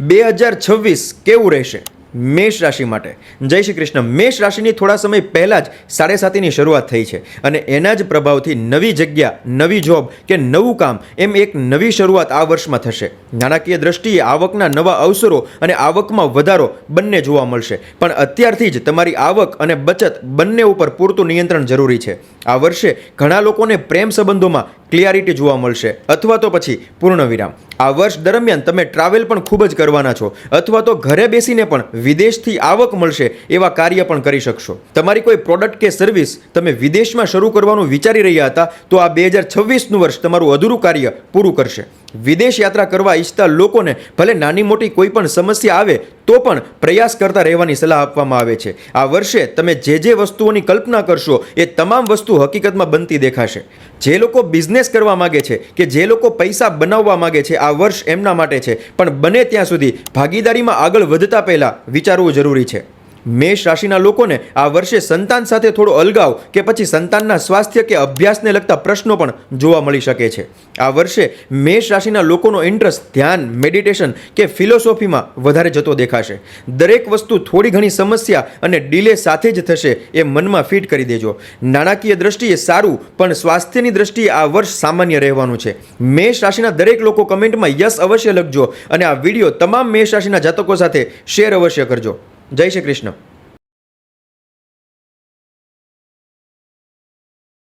બે હજાર છવ્વીસ કેવું રહેશે? મેષ રાશિ માટે. જય શ્રી કૃષ્ણ. મેષ રાશિની થોડા સમય પહેલાં જ સાડે સાતીની શરૂઆત થઈ છે અને એના જ પ્રભાવથી નવી જગ્યા, નવી જોબ કે નવું કામ એમ એક નવી શરૂઆત આ વર્ષમાં થશે. નાણાકીય દ્રષ્ટિએ આવકના નવા અવસરો અને આવકમાં વધારો બંને જોવા મળશે. પણ અત્યારથી જ તમારી આવક અને બચત બંને ઉપર પૂરતું નિયંત્રણ જરૂરી છે. આ વર્ષે ઘણા લોકોને પ્રેમ સંબંધોમાં ક્લિયરિટી જોવા મળશે. અથવા તો પછી પૂર્ણ વિરામ. આ વર્ષ દરમિયાન તમે ટ્રાવેલ પણ ખૂબ જ કરવાના છો. અથવા તો ઘરે બેસીને પણ વિદેશથી આવક મળશે એવા કાર્ય પણ કરી શકશો. તમારી કોઈ પ્રોડક્ટ કે સર્વિસ તમે વિદેશમાં શરૂ કરવાનું વિચારી રહ્યા હતા, તો આ બે હજાર છવ્વીસનું વર્ષ તમારું અધૂરું કાર્ય પૂરું કરશે. વિદેશ યાત્રા કરવા ઈચ્છતા લોકોને ભલે નાની મોટી કોઈ પણ સમસ્યા આવે, તો પણ પ્રયાસ કરતા રહેવાની સલાહ આપવામાં આવે છે. આ વર્ષે તમે જે જે વસ્તુઓની કલ્પના કરશો, એ તમામ વસ્તુ હકીકતમાં બનતી દેખાશે. જે લોકો બિઝનેસ કરવા માગે છે કે જે લોકો પૈસા બનાવવા માગે છે, આ વર્ષ એમના માટે છે. પણ બને ત્યાં સુધી ભાગીદારીમાં આગળ વધતા પહેલાં વિચારવું જરૂરી છે. મેષ રાશિના લોકોને આ વર્ષે સંતાન સાથે થોડો અલગાવ કે પછી સંતાનના સ્વાસ્થ્ય કે અભ્યાસને લગતા પ્રશ્નો પણ જોવા મળી શકે છે. આ વર્ષે મેષ રાશિના લોકોનો ઇન્ટરેસ્ટ ધ્યાન મેડિટેશન કે ફિલોસોફીમાં વધારે જતો દેખાશે. દરેક વસ્તુ થોડી ઘણી સમસ્યા અને ડીલે સાથે જ થશે એ મનમાં ફિટ કરી દેજો. નાણાકીય દ્રષ્ટિએ સારું, પણ સ્વાસ્થ્યની દ્રષ્ટિએ આ વર્ષ સામાન્ય રહેવાનું છે. મેષ રાશિના દરેક લોકો કમેન્ટમાં યસ અવશ્ય લખજો અને આ વીડિયો તમામ મેષ રાશિના જાતકો સાથે શેર અવશ્ય કરજો. જય શ્રી કૃષ્ણ.